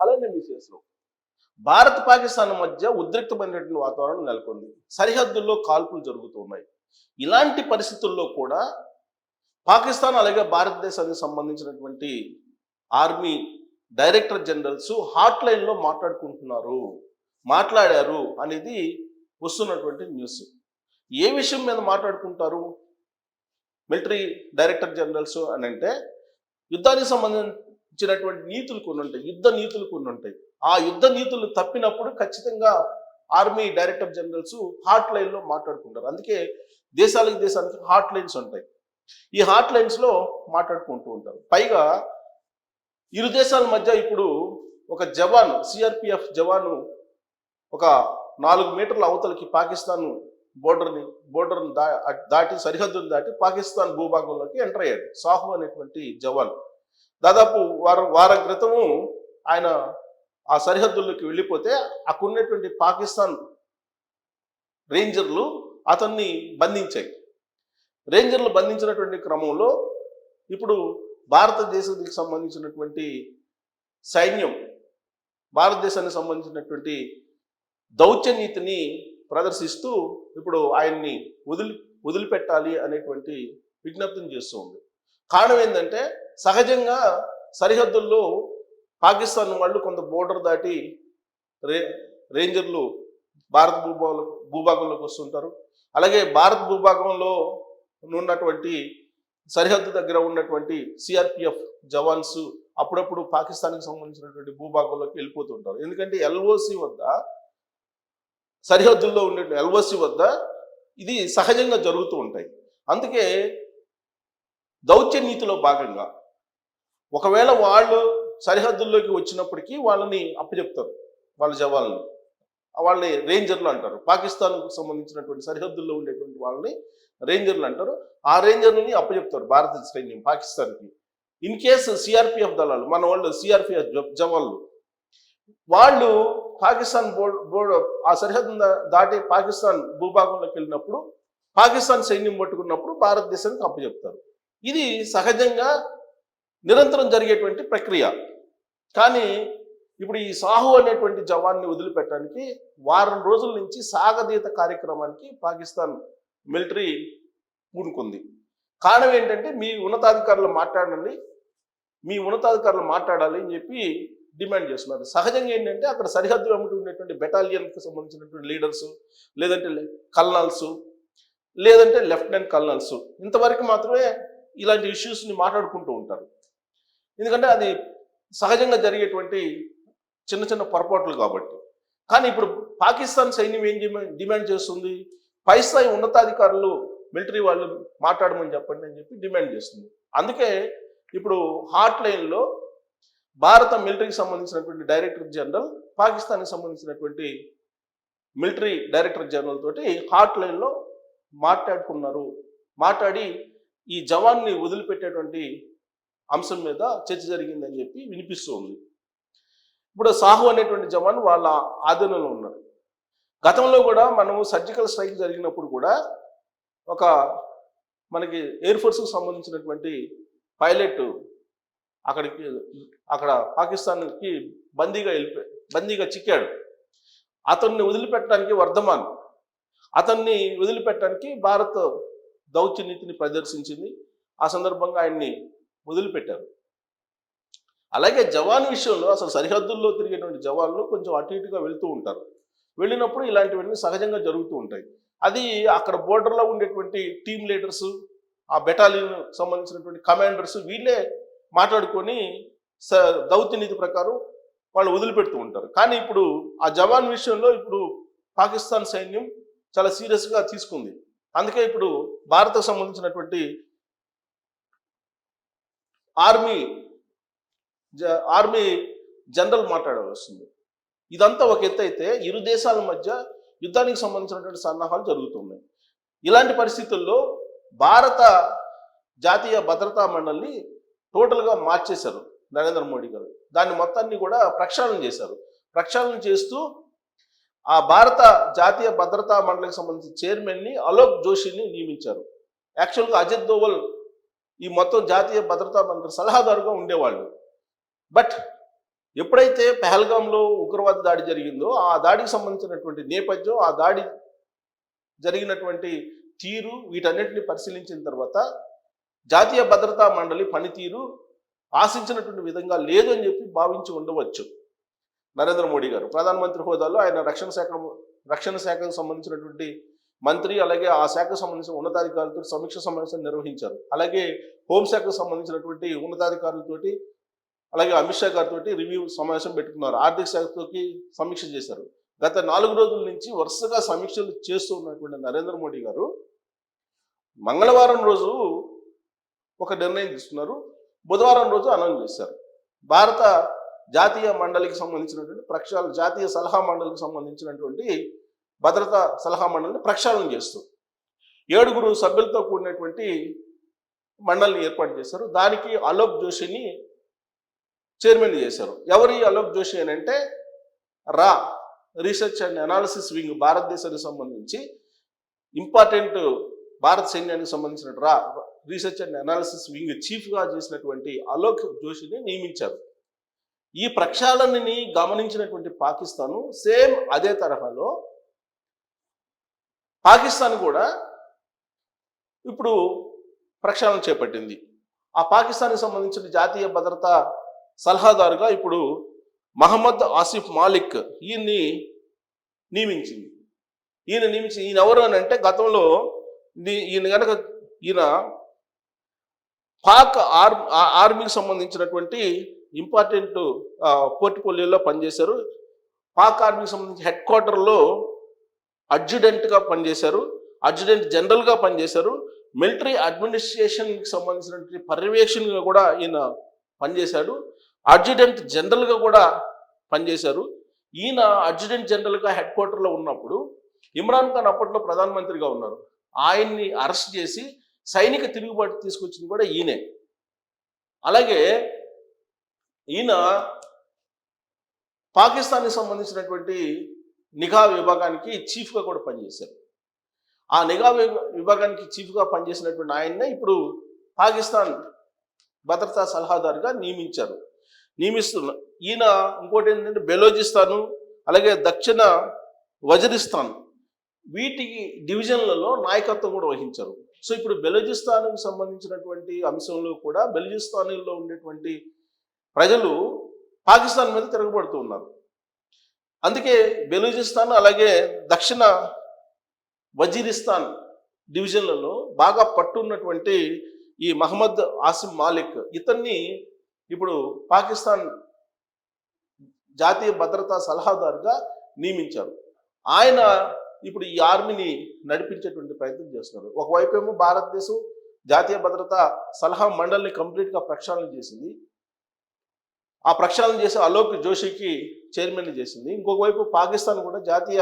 అలానే విశేషం భారత్ పాకిస్తాన్ మధ్య ఉద్రిక్తమైనటువంటి వాతావరణం నెలకొంది. సరిహద్దుల్లో కాల్పులు జరుగుతున్నాయి. ఇలాంటి పరిస్థితుల్లో కూడా పాకిస్తాన్ అలాగే భారతదేశానికి సంబంధించినటువంటి ఆర్మీ డైరెక్టర్ జనరల్స్ హాట్ లైన్లో మాట్లాడుకుంటున్నారు. మాట్లాడారు అనేది వస్తున్నటువంటి న్యూస్. ఏ విషయం మీద మాట్లాడుకుంటారు? మిలిటరీ డైరెక్టర్ జనరల్స్ అని అంటే యుద్ధానికి ఇచ్చినటువంటి నీతులు కొన్ని ఉంటాయి యుద్ధ నీతులు కొన్ని ఉంటాయి. ఆ యుద్ధ నీతులు తప్పినప్పుడు ఖచ్చితంగా ఆర్మీ డైరెక్టర్ జనరల్స్ హాట్ లైన్లో మాట్లాడుకుంటారు. అందుకే దేశాలకు దేశానికి హాట్ లైన్స్ ఉంటాయి. ఈ హాట్ లైన్స్లో మాట్లాడుకుంటూ ఉంటారు. పైగా ఇరు దేశాల మధ్య ఇప్పుడు ఒక జవాన్ సిఆర్పిఎఫ్ జవాను ఒక నాలుగు మీటర్ల అవతలకి పాకిస్తాన్ బోర్డర్ని బోర్డర్ని దా దాటి సరిహద్దును దాటి పాకిస్తాన్ భూభాగంలోకి ఎంటర్ అయ్యాడు. సాహు అనేటువంటి జవాన్. దాదాపు వారం వారం క్రితము ఆయన ఆ సరిహద్దుల్లోకి వెళ్ళిపోతే అక్కడున్నటువంటి పాకిస్తాన్ రేంజర్లు అతన్ని బంధించాయి. రేంజర్లు బంధించినటువంటి క్రమంలో ఇప్పుడు భారతదేశానికి సంబంధించినటువంటి సైన్యం భారతదేశానికి సంబంధించినటువంటి దౌత్యనీతిని ప్రదర్శిస్తూ ఇప్పుడు ఆయన్ని వదిలి వదిలిపెట్టాలి అనేటువంటి విజ్ఞప్తిని చేస్తూ ఉంది కారణం ఏంటంటే సహజంగా సరిహద్దుల్లో పాకిస్తాన్ వాళ్ళు కొంత బోర్డర్ దాటి రే రేంజర్లు భారత భూభాగంలో భూభాగంలోకి వస్తుంటారు. అలాగే భారత భూభాగంలో ఉన్నటువంటి సరిహద్దు దగ్గర ఉన్నటువంటి సిఆర్పిఎఫ్ జవాన్స్ అప్పుడప్పుడు పాకిస్తాన్కి సంబంధించినటువంటి భూభాగంలోకి వెళ్ళిపోతుంటారు. ఎందుకంటే ఎల్ఓసి వద్ద సరిహద్దుల్లో ఉండే ఎల్ఓసి వద్ద ఇది సహజంగా జరుగుతూ ఉంటాయి. అందుకే దౌత్య నీతిలో భాగంగా ఒకవేళ వాళ్ళు సరిహద్దుల్లోకి వచ్చినప్పటికీ వాళ్ళని అప్పచెప్తారు వాళ్ళ జవాన్లు. వాళ్ళని రేంజర్లు అంటారు. పాకిస్తాన్కు సంబంధించినటువంటి సరిహద్దుల్లో ఉండేటువంటి వాళ్ళని రేంజర్లు అంటారు. ఆ రేంజర్లని అప్పచెప్తారు భారత సైన్యం పాకిస్తాన్కి. ఇన్ కేసు సిఆర్పిఎఫ్ దళాలు మన వాళ్ళు సిఆర్పిఎఫ్ జవాన్లు వాళ్ళు పాకిస్తాన్ బోర్డు బోర్డు ఆ సరిహద్దు దాటి పాకిస్తాన్ భూభాగంలోకి వెళ్ళినప్పుడు పాకిస్తాన్ సైన్యం పట్టుకున్నప్పుడు భారతదేశానికి అప్పచెప్తారు ఇది సహజంగా నిరంతరం జరిగేటువంటి ప్రక్రియ. కానీ ఇప్పుడు ఈ సాహు అనేటువంటి జవాన్ని వదిలిపెట్టడానికి వారం రోజుల నుంచి సాగదీత కార్యక్రమానికి పాకిస్తాన్ మిలిటరీ పూనుకుంది. కారణం ఏంటంటే మీ ఉన్నతాధికారులు మాట్లాడండి మీ ఉన్నతాధికారులు మాట్లాడాలి అని చెప్పి డిమాండ్ చేస్తున్నారు. సహజంగా ఏంటంటే అక్కడ సరిహద్దు వెంబడి ఉండేటువంటి బెటాలియన్కి సంబంధించినటువంటి లీడర్స్ లేదంటే కల్నల్స్ లేదంటే లెఫ్టినెంట్ కల్నల్స్ ఇంతవరకు మాత్రమే ఇలాంటి ఇష్యూస్ని మాట్లాడుకుంటూ ఉంటారు. ఎందుకంటే అది సహజంగా జరిగేటువంటి చిన్న చిన్న పొరపాట్లు కాబట్టి. కానీ ఇప్పుడు పాకిస్తాన్ సైన్యం ఏం డిమాండ్ చేస్తుంది? పై స్థాయి ఉన్నతాధికారులు మిలిటరీ వాళ్ళు మాట్లాడమని చెప్పండి అని చెప్పి డిమాండ్ చేస్తుంది. అందుకే ఇప్పుడు హాట్ లైన్లో భారత మిలిటరీకి సంబంధించినటువంటి డైరెక్టర్ జనరల్ పాకిస్తాన్కి సంబంధించినటువంటి మిలిటరీ డైరెక్టర్ జనరల్ తోటి హాట్ లైన్లో మాట్లాడుకున్నారు. మాట్లాడి ఈ జవాన్ని వదిలిపెట్టేటువంటి అంశం మీద చర్చ జరిగిందని చెప్పి వినిపిస్తుంది. ఇప్పుడు సాహు అనేటువంటి జవాన్ వాళ్ళ ఆధీనంలో ఉన్నారు. గతంలో కూడా మనము సర్జికల్ స్ట్రైక్ జరిగినప్పుడు కూడా ఒక మనకి ఎయిర్ ఫోర్స్కి సంబంధించినటువంటి పైలట్ అక్కడికి అక్కడ పాకిస్తాన్కి బందీగా వెళ్ళిపోయి బందీగా చిక్కాడు. అతన్ని వదిలిపెట్టడానికి వర్ధమాన్ అతన్ని వదిలిపెట్టడానికి భారత్ దౌత్య నీతిని ప్రదర్శించింది. ఆ సందర్భంగా ఆయన్ని వదిలిపెట్టారు అలాగే జవాన్ విషయంలో అసలు సరిహద్దుల్లో తిరిగేటువంటి జవాన్లు కొంచెం అటు ఇటుగా వెళ్తూ ఉంటారు. వెళ్ళినప్పుడు ఇలాంటివన్నీ సహజంగా జరుగుతూ ఉంటాయి. అది అక్కడ బోర్డర్లో ఉండేటువంటి టీమ్ లీడర్స్ ఆ బెటాలియన్ సంబంధించినటువంటి కమాండర్స్ వీళ్ళే మాట్లాడుకొని స దౌత్య నీతి ప్రకారం వాళ్ళు వదిలిపెడుతూ ఉంటారు. కానీ ఇప్పుడు ఆ జవాన్ విషయంలో ఇప్పుడు పాకిస్తాన్ సైన్యం చాలా సీరియస్గా తీసుకుంది. అందుకే ఇప్పుడు భారత్కు సంబంధించినటువంటి ఆర్మీ జ- ఆర్మీ జనరల్ మాట్లాడవలసింది. ఇదంతా ఒక ఎత్తు అయితే ఇరు దేశాల మధ్య యుద్ధానికి సంబంధించినటువంటి సన్నాహాలు జరుగుతున్నాయి. ఇలాంటి పరిస్థితుల్లో భారత జాతీయ భద్రతా మండలిని టోటల్గా మార్చేశారు నరేంద్ర మోడీ గారు. దాన్ని మొత్తాన్ని కూడా ప్రక్షాళన చేశారు. ప్రక్షాళన చేస్తూ ఆ భారత జాతీయ భద్రతా మండలికి సంబంధించిన చైర్మన్ని అలోక్ జోషిని నియమించారు. యాక్చువల్గా అజిత్ దోవల్ ఈ మొత్తం జాతీయ భద్రతా మండలి సలహాదారుగా ఉండేవాళ్ళు. బట్ ఎప్పుడైతే పెహల్గాంలో ఉగ్రవాద దాడి జరిగిందో ఆ దాడికి సంబంధించినటువంటి నేపథ్యం ఆ దాడి జరిగినటువంటి తీరు వీటన్నిటిని పరిశీలించిన తర్వాత జాతీయ భద్రతా మండలి పనితీరు ఆశించినటువంటి విధంగా లేదు అని చెప్పి భావించి ఉండవచ్చు. నరేంద్ర మోడీ గారు ప్రధానమంత్రి హోదాలో ఆయన రక్షణ శాఖ రక్షణ శాఖకు సంబంధించినటువంటి మంత్రి అలాగే ఆ శాఖకు సంబంధించిన ఉన్నతాధికారులతో సమీక్ష సమావేశం నిర్వహించారు. అలాగే హోంశాఖకు సంబంధించినటువంటి ఉన్నతాధికారులతోటి అలాగే అమిత్ షా గారితో రివ్యూ సమావేశం పెట్టుకున్నారు. ఆర్థిక శాఖతోకి సమీక్ష చేశారు. గత నాలుగు రోజుల నుంచి వరుసగా సమీక్షలు చేస్తూ ఉన్నటువంటి నరేంద్ర మోడీ గారు మంగళవారం రోజు ఒక నిర్ణయం తీసుకున్నారు. బుధవారం రోజు అనౌన్స్ చేశారు. భారత జాతీయ మండలికి సంబంధించినటువంటి ప్రక్షాళన జాతీయ సలహా మండలికి సంబంధించినటువంటి భద్రతా సలహా మండలిని ప్రక్షాళన చేస్తూ ఏడుగురు సభ్యులతో కూడినటువంటి మండలిని ఏర్పాటు చేశారు. దానికి అలోక్ జోషిని చైర్మన్ చేశారు. ఎవరి అలోక్ జోషి అని అంటే రా రీసెర్చ్ అండ్ అనాలిసిస్ వింగ్ భారతదేశానికి సంబంధించి ఇంపార్టెంట్ భారత సైన్యానికి సంబంధించిన రా రీసెర్చ్ అండ్ అనాలిసిస్ వింగ్ చీఫ్గా చేసినటువంటి అలోక్ జోషిని నియమించారు. ఈ ప్రక్షాళనని గమనించినటువంటి పాకిస్తాను సేమ్ అదే తరహాలో పాకిస్తాన్ కూడా ఇప్పుడు ప్రక్షాళన చేపట్టింది. ఆ పాకిస్తాన్కి సంబంధించిన జాతీయ భద్రతా సలహాదారుగా ఇప్పుడు మహమ్మద్ ఆసిఫ్ మాలిక్ ఈయన్ని నియమించింది. ఈయన నియమించి ఈయన ఎవరు అని అంటే గతంలో ఈయన కనుక ఈయన పాక్ ఆర్ ఆ- ఆర్మీకి సంబంధించినటువంటి ఇంపార్టెంట్ పోర్ట్ఫోలియోలో పనిచేశారు. పాక్ ఆర్మీకి సంబంధించి హెడ్ క్వార్టర్లో అడ్జుడెంట్గా పనిచేశారు అడ్జుడెంట్ జనరల్గా పనిచేశారు. మిలిటరీ అడ్మినిస్ట్రేషన్కి సంబంధించినటువంటి పర్యవేక్షణగా కూడా ఈయన పనిచేశాడు. అడ్జుడెంట్ జనరల్గా కూడా పనిచేశారు. ఈయన అడ్జుడెంట్ జనరల్గా హెడ్ క్వార్టర్లో ఉన్నప్పుడు ఇమ్రాన్ ఖాన్ అప్పట్లో ప్రధానమంత్రిగా ఉన్నారు. ఆయన్ని అరెస్ట్ చేసి సైనిక తిరుగుబాటు తీసుకొచ్చింది కూడా ఈయనే. అలాగే ఈయన పాకిస్తాన్కి సంబంధించినటువంటి నిఘా విభాగానికి చీఫ్గా కూడా పనిచేశారు. ఆ నిఘా విభా- విభాగానికి చీఫ్గా పనిచేసినటువంటి ఆయన్నే ఇప్పుడు పాకిస్తాన్ భద్రతా సలహాదారుగా నియమించారు. నియమిస్తున్న ఈయన ఇంకోటి ఏంటంటే బెలోజిస్తాను అలాగే దక్షిణ వజరిస్తాన్ వీటికి డివిజన్లలో నాయకత్వం కూడా వహించారు. సో ఇప్పుడు బెలోజిస్తాన్కు సంబంధించినటువంటి అంశంలో కూడా బెలోచిస్తాన్లో ఉండేటువంటి ప్రజలు పాకిస్తాన్ మీద తిరగబడుతూ ఉన్నారు. అందుకే బెలూచిస్తాన్ అలాగే దక్షిణ వజీరిస్తాన్ డివిజన్లలో బాగా పట్టున్నటువంటి ఈ మహమ్మద్ ఆసిమ్ మాలిక్ ఇతన్ని ఇప్పుడు పాకిస్తాన్ జాతీయ భద్రతా సలహాదారుగా నియమించారు. ఆయన ఇప్పుడు ఈ ఆర్మీని నడిపించేటువంటి ప్రయత్నం చేస్తున్నారు. ఒకవైపు ఏమో భారతదేశం జాతీయ భద్రతా సలహా మండలిని కంప్లీట్గా ప్రక్షాళన చేసింది. ఆ ప్రక్షాళన చేసి అలోక్ జోషికి చైర్మన్ చేసింది. ఇంకొక వైపు పాకిస్తాన్ కూడా జాతీయ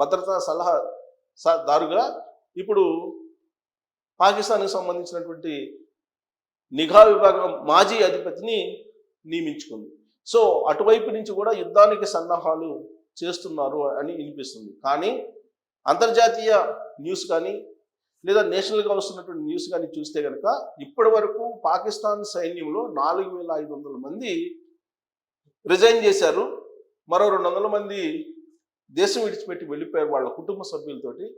భద్రతా సలహా దారుగా ఇప్పుడు పాకిస్తాన్కి సంబంధించినటువంటి నిఘా విభాగం మాజీ అధిపతిని నియమించుకుంది. సో అటువైపు నుంచి కూడా యుద్ధానికి సన్నాహాలు చేస్తున్నారు అని వినిపిస్తుంది. కానీ అంతర్జాతీయ న్యూస్ కానీ లేదా నేషనల్గా వస్తున్నటువంటి న్యూస్ కానీ చూస్తే కనుక ఇప్పటి వరకు పాకిస్తాన్ సైన్యంలో నాలుగు వేల ఐదు వందల మంది రిజైన్ చేశారు. మరో రెండు వందల మంది దేశం విడిచిపెట్టి వెళ్ళిపోయారు వాళ్ళ కుటుంబ సభ్యులతోటి.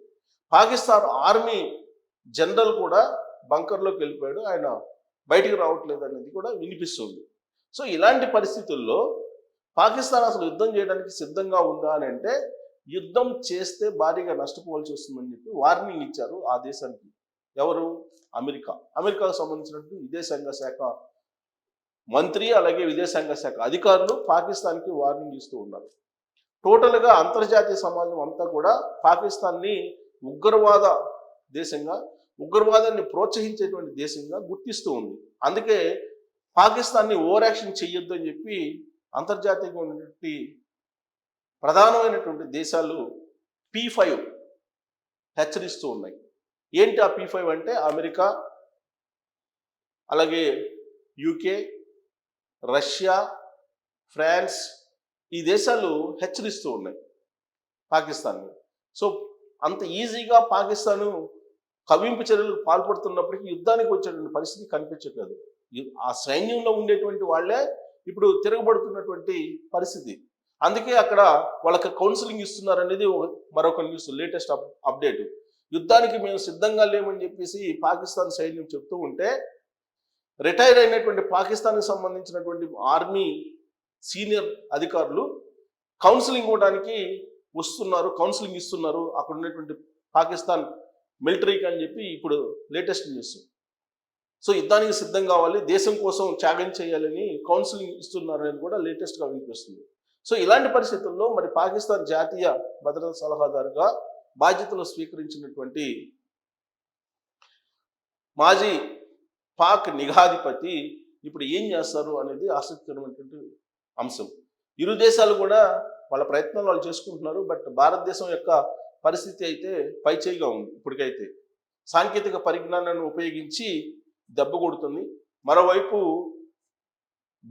పాకిస్తాన్ ఆర్మీ జనరల్ కూడా బంకర్లోకి వెళ్ళిపోయాడు. ఆయన బయటికి రావట్లేదు అనేది కూడా వినిపిస్తుంది. సో ఇలాంటి పరిస్థితుల్లో పాకిస్తాన్ అసలు యుద్ధం చేయడానికి సిద్ధంగా ఉందా అని అంటే యుద్ధం చేస్తే భారీగా నష్టపోవాల్సి వస్తుందని చెప్పి వార్నింగ్ ఇచ్చారు ఆ దేశానికి. ఎవరు? అమెరికా. అమెరికాకు సంబంధించినటువంటి విదేశాంగ శాఖ మంత్రి అలాగే విదేశాంగ శాఖ అధికారులు పాకిస్తాన్కి వార్నింగ్ ఇస్తూ ఉన్నారు. టోటల్గా అంతర్జాతీయ సమాజం అంతా కూడా పాకిస్తాన్ని ఉగ్రవాద దేశంగా ఉగ్రవాదాన్ని ప్రోత్సహించేటువంటి దేశంగా గుర్తిస్తూ ఉంది. అందుకే పాకిస్తాన్ని ఓవర్ యాక్షన్ చెయ్యొద్దు అని చెప్పి అంతర్జాతీయంగా ఉన్నటువంటి ప్రధానమైనటువంటి దేశాలు పీ ఫైవ్ హెచ్చరిస్తూ ఉన్నాయి. ఏంటి ఆ పీ ఫైవ్ అంటే అమెరికా అలాగే యూకే రష్యా ఫ్రాన్స్ ఈ దేశాలు హెచ్చరిస్తూ ఉన్నాయి పాకిస్తాన్ని. సో అంత ఈజీగా పాకిస్తాను కవింపు చర్యలకు పాల్పడుతున్నప్పటికీ యుద్ధానికి వచ్చేటువంటి పరిస్థితి కనిపించట్లేదు. ఆ సైన్యంలో ఉండేటువంటి వాళ్ళే ఇప్పుడు తిరగబడుతున్నటువంటి పరిస్థితి. అందుకే అక్కడ వాళ్ళకి కౌన్సిలింగ్ ఇస్తున్నారు అనేది మరొక న్యూస్ లేటెస్ట్ అప్డేట్. యుద్ధానికి మేము సిద్ధంగా లేమని చెప్పేసి పాకిస్తాన్ సైన్యం చెప్తూ ఉంటే రిటైర్ అయినటువంటి పాకిస్తాన్కి సంబంధించినటువంటి ఆర్మీ సీనియర్ అధికారులు కౌన్సిలింగ్ ఇవ్వడానికి వస్తున్నారు కౌన్సిలింగ్ ఇస్తున్నారు. అక్కడ ఉన్నటువంటి పాకిస్తాన్ మిలిటరీకి అని చెప్పి ఇప్పుడు లేటెస్ట్ న్యూస్. సో యుద్ధానికి సిద్ధం కావాలి దేశం కోసం త్యాగం చేయాలని కౌన్సిలింగ్ ఇస్తున్నారు కూడా లేటెస్ట్గా వినిపిస్తుంది. సో ఇలాంటి పరిస్థితుల్లో మరి పాకిస్తాన్ జాతీయ భద్రతా సలహాదారుగా బాధ్యతలు స్వీకరించినటువంటి మాజీ పాక్ నిఘాధిపతి ఇప్పుడు ఏం చేస్తారు అనేది ఆసక్తికరమైనటువంటి అంశం. ఇరు దేశాలు కూడా వాళ్ళ ప్రయత్నాలు వాళ్ళు చేసుకుంటున్నారు బట్ భారతదేశం యొక్క పరిస్థితి అయితే పైచేయిగా ఉంది ఇప్పటికైతే. సాంకేతిక పరిజ్ఞానాన్ని ఉపయోగించి దెబ్బ కొడుతుంది. మరోవైపు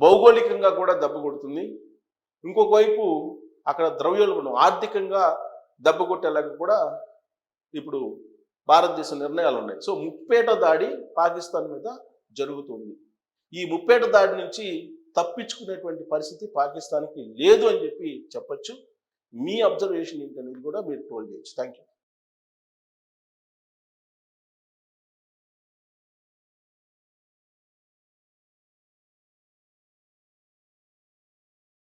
భౌగోళికంగా కూడా దెబ్బ కొడుతుంది. ఇంకొక వైపు అక్కడ ద్రవ్యోల్బణం ఆర్థికంగా దెబ్బ కొట్టేలాగా కూడా ఇప్పుడు భారతదేశ నిర్ణయాలు ఉన్నాయి సో ముప్పేట దాడి పాకిస్తాన్ మీద జరుగుతుంది. ఈ ముప్పేట దాడి నుంచి తప్పించుకునేటువంటి పరిస్థితి పాకిస్తాన్కి లేదు అని చెప్పి చెప్పచ్చు. మీ అబ్జర్వేషన్ ఏంటనేది కూడా మీరు ట్రోల్ చేయొచ్చు. Thank you